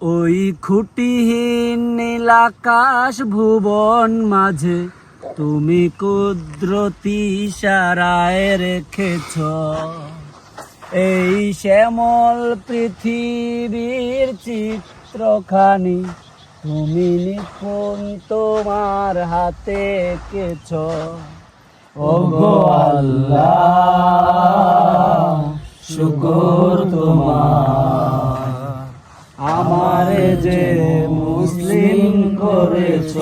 ওই খুঁটিহীন নীলাকাশ ভুবন মাঝে তুমি কুদরতি সারায় রেখেছ। এই শ্যামল পৃথিবীর চিত্রখানি তুমি নিপুণ তোমার হাতে এঁকেছ। ও আল্লাহ, শুকর তোমার। আমারে যে মুসলিম করেছ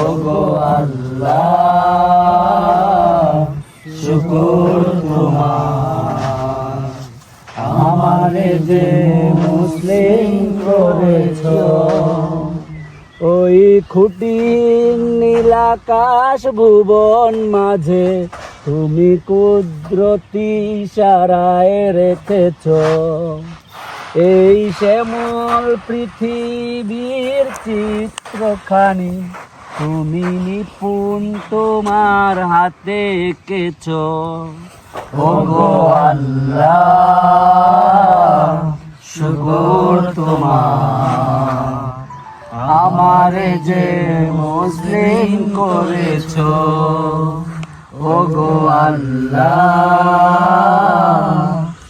ও গো আল্লাহ, শুকর তোমার। আমারে যে মুসলিম করেছ, ওই খুঁটি নীলাকাশ ভুবন মাঝে তুমি কুদরতি সারায় রেখেছ। এই শ্যামল পৃথিবীর চিত্রখানি, তুমি নিপুণ তোমার হাতে কেছ আল্লাহ তোমার, আমারে যে মুসলিম করেছ। ও আল্লাহ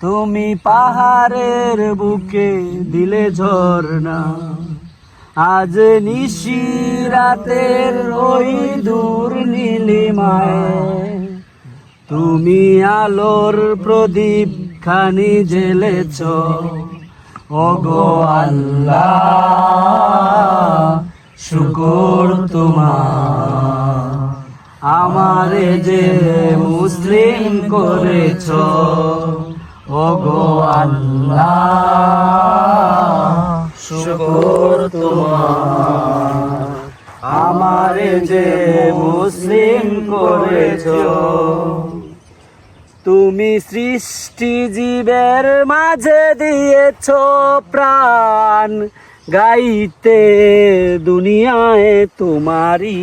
তুমি পাহাড়ের বুকে দিলে ঝর্ণা। আজ নিশি রাতের ওই দূর নীলিমায়। তুমি আলোর প্রদীপ খানি জেলেছ ওগো আল্লাহ, শুকর তোমার। আমারে যে মুসলিম করেছ ওগো আল্লাহ, শুকর তোমার। আমারে যে মুসলিম করেছ, তুমি সৃষ্টি জীবের মাঝে দিয়েছ প্রাণ, গাইতে দুনিয়ায় তোমারই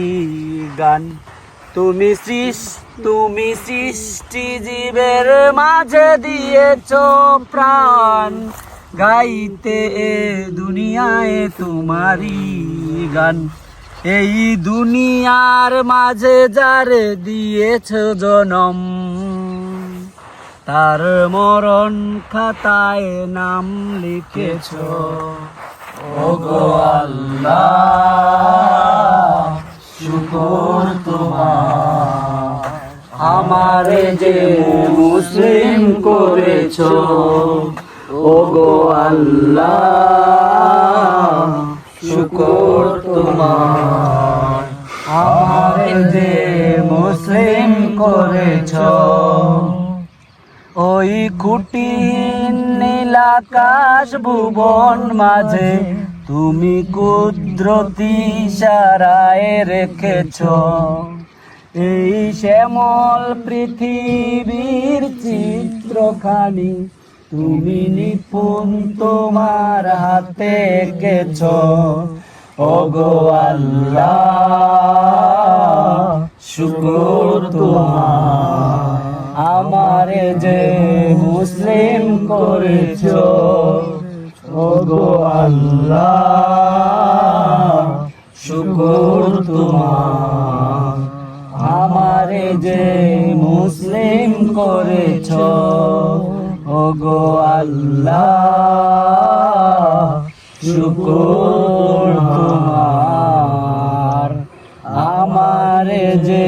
গান। তুমি তুমি সৃষ্টি জীবের মাঝে দিয়েছ প্রাণ। গাইতে এ দুনিয়ায় তোমারই গান। এই দুনিয়ার মাঝে যারে দিয়েছ জনম, তার মরণ খাতায় নাম লিখেছ। ও গো আল্লাহ, শুকর তোমার। আমারে যে মুসলিম করেছ ও গো আল্লাহ তোমার। আমারে যে মুসলিম করেছ, ওই খুঁটি নীলাকাশ ভুবন মাঝে তুমি কুদরতি সারায় রেখেছ। এই শ্যামল পৃথিবীর চিত্রখানি, তুমি নিপুণ তোমার হাতে এঁকেছ। ওগো আল্লাহ, শুকর তোমার। আমারে যে মুসলিম করেছ, ওগো আল্লাহ, শুকর তোমার। যে মুসলিম করেছ ওগো আল্লাহ শুকুর আমার যে